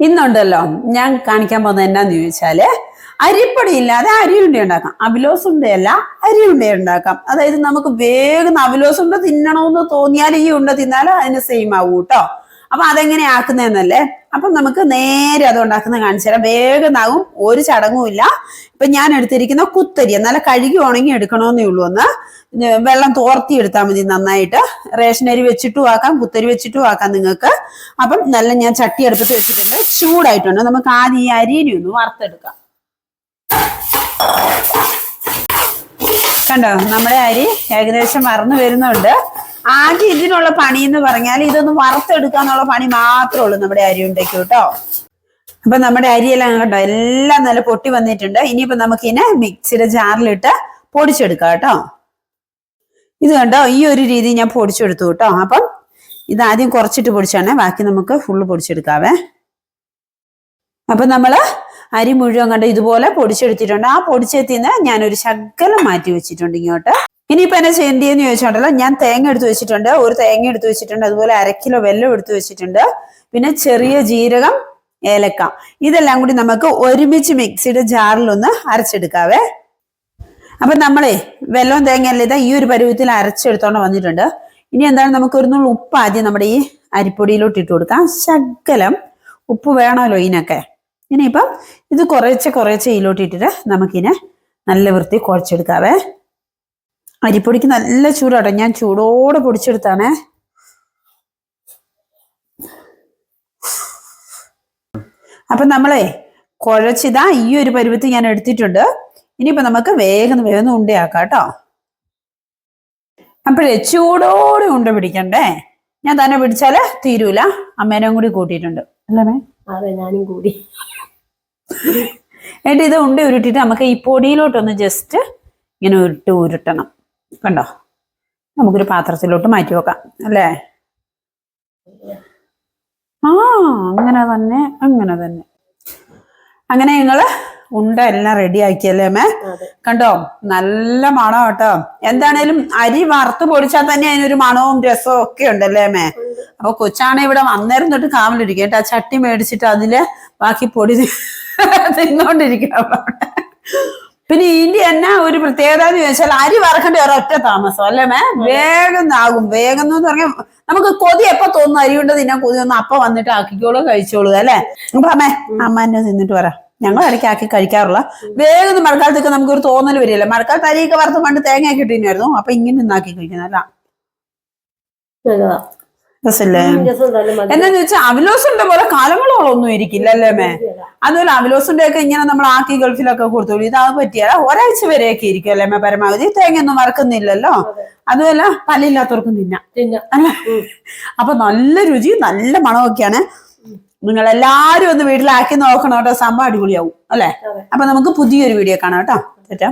ഇന്നുണ്ടല്ലോ. ഞാൻ കാണിക്കാൻ പോകുന്നത് എന്നാന്ന് ചോദിച്ചാൽ അരിപ്പൊടി ഇല്ലാതെ അരിയുണ്ട ഉണ്ടാക്കാം. അവിലോസ് ഉണ്ടയല്ല അരിയുണ്ട ഉണ്ടാക്കാം. അതായത് നമുക്ക് വേഗം അവിലോസ് ഉണ്ട തിന്നണമെന്ന് തോന്നിയാൽ ഈ ഉണ്ട തിന്നാലും അതിന് സെയിം ആവും കേട്ടോ അപ്പൊ അതെങ്ങനെ ആക്കുന്നതെന്നല്ലേ? അപ്പൊ നമുക്ക് നേരെ അത് ഉണ്ടാക്കുന്നത് കാണിച്ചു തരാം. വേഗം ആകും ഒരു ചടങ്ങും ഇല്ല. ഇപ്പൊ ഞാൻ എടുത്തിരിക്കുന്ന കുത്തരി നല്ല കഴുകി ഉണങ്ങി എടുക്കണമെന്നേ ഉള്ളൂ ഒന്ന്. വെള്ളം തോർത്തി എടുത്താൽ മതി നന്നായിട്ട്. റേഷൻ അരി വെച്ചിട്ടും ആക്കാം കുത്തരി വെച്ചിട്ടും ആക്കാം നിങ്ങൾക്ക്. അപ്പം നല്ല ഞാൻ ചട്ടി അടുപ്പത്ത് വെച്ചിട്ടുണ്ട്. ചൂടായിട്ടുണ്ട്. നമുക്ക് ആദ്യം ഈ അരിനെ ഒന്ന് വറുത്തെടുക്കാം. കണ്ടോ? നമ്മുടെ അരി ഏകദേശം മറന്നു വരുന്നുണ്ട്. ആദ്യം ഇതിനുള്ള പണി എന്ന് പറഞ്ഞാൽ ഇതൊന്ന് വറുത്തെടുക്കാന്നുള്ള പണി മാത്രമേ ഉള്ളൂ നമ്മുടെ അരി ഉണ്ടയ്ക്ക് കേട്ടോ. അപ്പൊ നമ്മുടെ അരിയെല്ലാം കേട്ടോ എല്ലാം നല്ല പൊട്ടി വന്നിട്ടുണ്ട്. ഇനിയിപ്പോ നമുക്കിനെ മിക്സിയുടെ ജാറിലിട്ട് പൊടിച്ചെടുക്കാം കേട്ടോ. ഇത് കണ്ടോ? ഈ ഒരു രീതി ഞാൻ പൊടിച്ചെടുത്തു കേട്ടോ. അപ്പം ഇത് ആദ്യം കുറച്ചിട്ട് പൊടിച്ചാണേ. ബാക്കി നമുക്ക് ഫുള്ള് പൊടിച്ചെടുക്കാവേ. അപ്പൊ നമ്മൾ അരി മുഴുവൻ കണ്ട് ഇതുപോലെ പൊടിച്ചെടുത്തിട്ടുണ്ട്. ആ പൊടിച്ചെത്തിന്ന് ഞാനൊരു ശകലം മാറ്റി വെച്ചിട്ടുണ്ട് ഇങ്ങോട്ട്. ഇനിയിപ്പോ എന്നെ ചെയ്യേണ്ടിയെന്ന് ചോദിച്ചോണ്ടല്ലോ ഞാൻ തേങ്ങ എടുത്ത് വെച്ചിട്ടുണ്ട്. ഒരു തേങ്ങ എടുത്ത് വെച്ചിട്ടുണ്ട്. അതുപോലെ അര കിലോ വെല്ലം എടുത്ത് വെച്ചിട്ടുണ്ട്. പിന്നെ ചെറിയ ജീരകം ഏലക്ക. ഇതെല്ലാം കൂടി നമുക്ക് ഒരുമിച്ച് മിക്സിയുടെ ജാറിലൊന്ന് അരച്ചെടുക്കാവേ. അപ്പൊ നമ്മളെ വെല്ലവും തേങ്ങയല്ല ഇതാ ഈ ഒരു പരുവത്തിൽ അരച്ചെടുത്തോണ്ട് വന്നിട്ടുണ്ട്. ഇനി എന്താണ് നമുക്ക് ഒരു നുള്ളു ഉപ്പ് ആദ്യം നമ്മുടെ ഈ അരിപ്പൊടിയിലോട്ട് ഇട്ട് കൊടുക്കാം. ശകലം ഉപ്പ് വേണമല്ലോ ഇതിനൊക്കെ. ഇനിയിപ്പം ഇത് കുറേച്ചെ കുറേച്ചെ ഇതിലോട്ട് ഇട്ടിട്ട് നമുക്കിനെ നല്ല വൃത്തി കുഴച്ചെടുക്കാവേ. അരിപ്പൊടിക്ക് നല്ല ചൂടാട്ടോ. ഞാൻ ചൂടോടെ പൊടിച്ചെടുത്താണേ. അപ്പൊ നമ്മളെ കുഴച്ചിതാ ഈ ഒരു പരുവത്ത് ഞാൻ എടുത്തിട്ടുണ്ട്. ഇനിയിപ്പോ നമുക്ക് വേഗം വേഗം ഉണ്ടയാക്കാം കേട്ടോ. അപ്പോഴേ ചൂടോടെ ഉണ്ട പിടിക്കണ്ടേ? ഞാൻ തന്നെ പിടിച്ചാൽ തീരൂല. അമ്മേനെയും കൂടി കൂട്ടിയിട്ടുണ്ട്. അല്ലേ അതെ ഞാനും കൂടി. എന്നിട്ട് ഇത് ഉണ്ട ഉരുട്ടിട്ട് നമുക്ക് ഈ പൊടിയിലോട്ടൊന്ന് ജസ്റ്റ് ഇങ്ങനെ ഉരുട്ട് ഉരുട്ടണം. കണ്ടോ? നമുക്കൊരു പാത്രത്തിലോട്ട് മാറ്റി വെക്കാം അല്ലേ? ആ അങ്ങനെ തന്നെ അങ്ങനെ തന്നെ. അങ്ങനെ ഞങ്ങൾ ഉണ്ട എല്ലാം റെഡി ആക്കിയല്ലേ മേ കണ്ടോ? നല്ല മണം കേട്ടോ. എന്താണേലും അരി വറുത്ത് പൊടിച്ചാൽ തന്നെ അതിനൊരു മണവും രസവും ഒക്കെ ഉണ്ടല്ലേ മേ അപ്പൊ കൊച്ചാണെ ഇവിടെ വന്നേരം തൊട്ട് കാവലിരിക്കും. കേട്ടോ ചട്ടി മേടിച്ചിട്ട് അതിൽ ബാക്കി പൊടി തിന്നോണ്ടിരിക്കണം പിന്നെ ഇനി എന്നാ ഒരു പ്രത്യേകത എന്ന് ചോദിച്ചാൽ അരി വറക്കേണ്ട ഒരൊറ്റ താമസം അല്ലേ മേ വേഗം ആകും. വേഗം എന്ന് പറഞ്ഞാൽ നമുക്ക് കൊതി എപ്പോ തോന്നുന്നു അരി കൊണ്ട് തിന്നാൻ കൊതി ഒന്ന് അപ്പൊ വന്നിട്ട് ആക്കിക്കോളൂ കഴിച്ചോളൂ അല്ലേ? അപ്പൊ അമ്മേ അമ്മ എന്നെ തിന്നിട്ട് പറ ഞങ്ങൾ ഇടയ്ക്ക് ആക്കി കഴിക്കാറുള്ള. വേഗം ഒന്ന് മഴക്കാലത്തൊക്കെ നമുക്ക് ഒരു തോന്നൽ വരില്ല മഴക്കാലത്ത് അരിയൊക്കെ വറുത്ത് പണ്ട് തേങ്ങയൊക്കെ ഇട്ടിരുന്നായിരുന്നു അപ്പൊ ഇങ്ങനെ നിന്നാക്കി കഴിക്കുന്നല്ല രസല്ലേ എന്താന്ന് വെച്ചാൽ അവിലോസിന്റെ പോലെ കാലങ്ങളോളം ഒന്നും ഇരിക്കില്ല അല്ലേ മേ അതുപോലെ അവിലോസിന്റെ ഒക്കെ ഇങ്ങനെ നമ്മൾ ആക്കി ഗൾഫിലൊക്കെ കൊടുത്തോളൂ. ഇത് അത് പറ്റിയാൽ ഒരാഴ്ച വരെയൊക്കെ ഇരിക്കും അല്ലേ മേ പരമാവധി. തേങ്ങയൊന്നും വറക്കുന്നില്ലല്ലോ. അതെ. അതുമല്ല പല്ലില്ലാത്തവർക്കും തിന്നാം. അല്ലേ? അപ്പൊ നല്ല രുചി നല്ല മണമൊക്കെയാണ്. നിങ്ങൾ എല്ലാരും ഒന്ന് വീട്ടിലാക്കി നോക്കണം കേട്ടോ. സംഭവം അടിപൊളിയാവും അല്ലേ. അപ്പൊ നമുക്ക് പുതിയൊരു വീഡിയോ കാണാം കേട്ടോ. ചേട്ടാ.